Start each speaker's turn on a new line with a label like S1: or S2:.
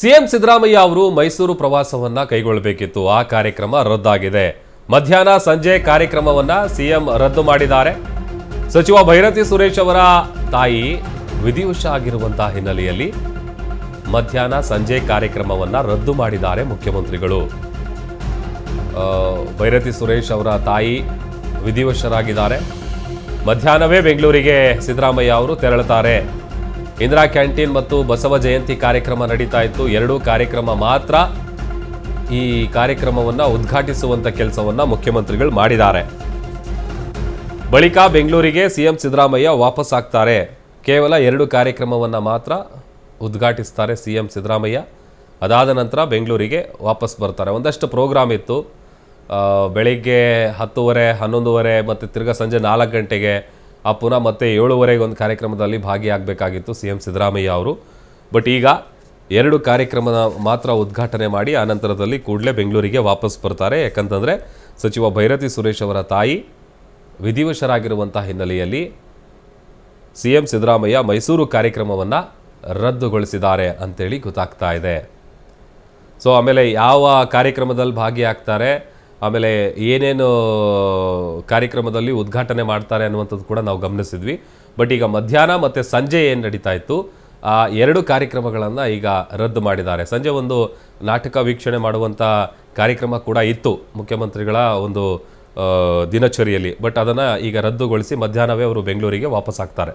S1: CM Siddaramaiah ಅವರು ಮೈಸೂರು ಪ್ರವಾಸವನ್ನ ಕೈಗೊಳ್ಳಬೇಕಿತ್ತು. ಆ ಕಾರ್ಯಕ್ರಮ ರದ್ದಾಗಿದೆ. ಮಧ್ಯಾಹ್ನ ಸಂಜೆ ಕಾರ್ಯಕ್ರಮವನ್ನ ಸಿಎಂ ರದ್ದು ಮಾಡಿದ್ದಾರೆ. ಸಚಿವ ಭೈರತಿ ಸುರೇಶ್ ಅವರ ತಾಯಿ ವಿಧಿವಶ ಆಗಿರುವಂತಹ ಹಿನ್ನೆಲೆಯಲ್ಲಿ ಮಧ್ಯಾಹ್ನ ಸಂಜೆ ಕಾರ್ಯಕ್ರಮವನ್ನ ರದ್ದು ಮಾಡಿದ್ದಾರೆ ಮುಖ್ಯಮಂತ್ರಿಗಳು. ಭೈರತಿ ಸುರೇಶ್ ಅವರ ತಾಯಿ ವಿಧಿವಶರಾಗಿದ್ದಾರೆ. ಮಧ್ಯಾಹ್ನವೇ ಬೆಂಗಳೂರಿಗೆ ಸಿದ್ದರಾಮಯ್ಯ ಅವರು ತೆರಳುತ್ತಾರೆ. ಇಂದಿರಾ ಕ್ಯಾಂಟೀನ್ ಮತ್ತು ಬಸವ ಜಯಂತಿ ಕಾರ್ಯಕ್ರಮ ನಡೀತಾ ಇತ್ತು. ಎರಡೂ ಕಾರ್ಯಕ್ರಮ ಮಾತ್ರ ಈ ಕಾರ್ಯಕ್ರಮವನ್ನು ಉದ್ಘಾಟಿಸುವಂತ ಕೆಲಸವನ್ನ ಮುಖ್ಯಮಂತ್ರಿಗಳು ಮಾಡಿದ್ದಾರೆ. ಬಳಿಕ ಬೆಂಗಳೂರಿಗೆ ಸಿಎಂ ಸಿದ್ದರಾಮಯ್ಯ ವಾಪಸ್ ಆಗ್ತಾರೆ. ಕೇವಲ ಎರಡು ಕಾರ್ಯಕ್ರಮವನ್ನು ಮಾತ್ರ ಉದ್ಘಾಟಿಸ್ತಾರೆ ಸಿಎಂ ಸಿದ್ದರಾಮಯ್ಯ. ಅದಾದ ನಂತರ ಬೆಂಗಳೂರಿಗೆ ವಾಪಸ್ ಬರ್ತಾರೆ. ಒಂದಷ್ಟು ಪ್ರೋಗ್ರಾಮ್ ಇತ್ತು. ಬೆಳಿಗ್ಗೆ ಹತ್ತುವರೆ, ಹನ್ನೊಂದುವರೆ ಮತ್ತು ತಿರ್ಗಾ ಸಂಜೆ ನಾಲ್ಕು ಗಂಟೆಗೆ ಆ ಪುನಃ ಮತ್ತೆ ಏಳುವರೆಗೆ ಒಂದು ಕಾರ್ಯಕ್ರಮದಲ್ಲಿ ಭಾಗಿಯಾಗಬೇಕಾಗಿತ್ತು ಸಿ ಎಂ ಸಿದ್ದರಾಮಯ್ಯ ಅವರು. ಬಟ್ ಈಗ ಎರಡು ಕಾರ್ಯಕ್ರಮದ ಮಾತ್ರ ಉದ್ಘಾಟನೆ ಮಾಡಿ ಆನಂತರದಲ್ಲಿ ಕೂಡಲೇ ಬೆಂಗಳೂರಿಗೆ ವಾಪಸ್ ಬರ್ತಾರೆ. ಯಾಕಂತಂದರೆ ಸಚಿವ ಭೈರತಿ ಸುರೇಶ್ ಅವರ ತಾಯಿ ವಿಧಿವಶರಾಗಿರುವಂಥ ಹಿನ್ನೆಲೆಯಲ್ಲಿ ಸಿ ಎಂ ಸಿದ್ದರಾಮಯ್ಯ ಮೈಸೂರು ಕಾರ್ಯಕ್ರಮವನ್ನು ರದ್ದುಗೊಳಿಸಿದ್ದಾರೆ ಅಂತೇಳಿ ಗೊತ್ತಾಗ್ತಾ ಇದೆ. ಸೊ, ಆಮೇಲೆ ಯಾವ ಕಾರ್ಯಕ್ರಮದಲ್ಲಿ ಭಾಗಿಯಾಗ್ತಾರೆ? ಆಮೇಲೆ ಏನೇನು ಕಾರ್ಯಕ್ರಮದಲ್ಲಿ ಉದ್ಘಾಟನೆ ಮಾಡ್ತಾರೆ ಅನ್ನುವಂಥದ್ದು ಕೂಡ ನಾವು ಗಮನಿಸಿದ್ವಿ. ಬಟ್ ಈಗ ಮಧ್ಯಾಹ್ನ ಮತ್ತು ಸಂಜೆ ಏನು ನಡೀತಾ ಇತ್ತು, ಆ ಎರಡು ಕಾರ್ಯಕ್ರಮಗಳನ್ನು ಈಗ ರದ್ದು ಮಾಡಿದ್ದಾರೆ. ಸಂಜೆ ಒಂದು ನಾಟಕ ವೀಕ್ಷಣೆ ಮಾಡುವಂಥ ಕಾರ್ಯಕ್ರಮ ಕೂಡ ಇತ್ತು ಮುಖ್ಯಮಂತ್ರಿಗಳ ಒಂದು ದಿನಚರಿಯಲ್ಲಿ. ಬಟ್ ಅದನ್ನು ಈಗ ರದ್ದುಗೊಳಿಸಿ ಮಧ್ಯಾಹ್ನವೇ ಅವರು ಬೆಂಗಳೂರಿಗೆ ವಾಪಸ್ ಆಗ್ತಾರೆ.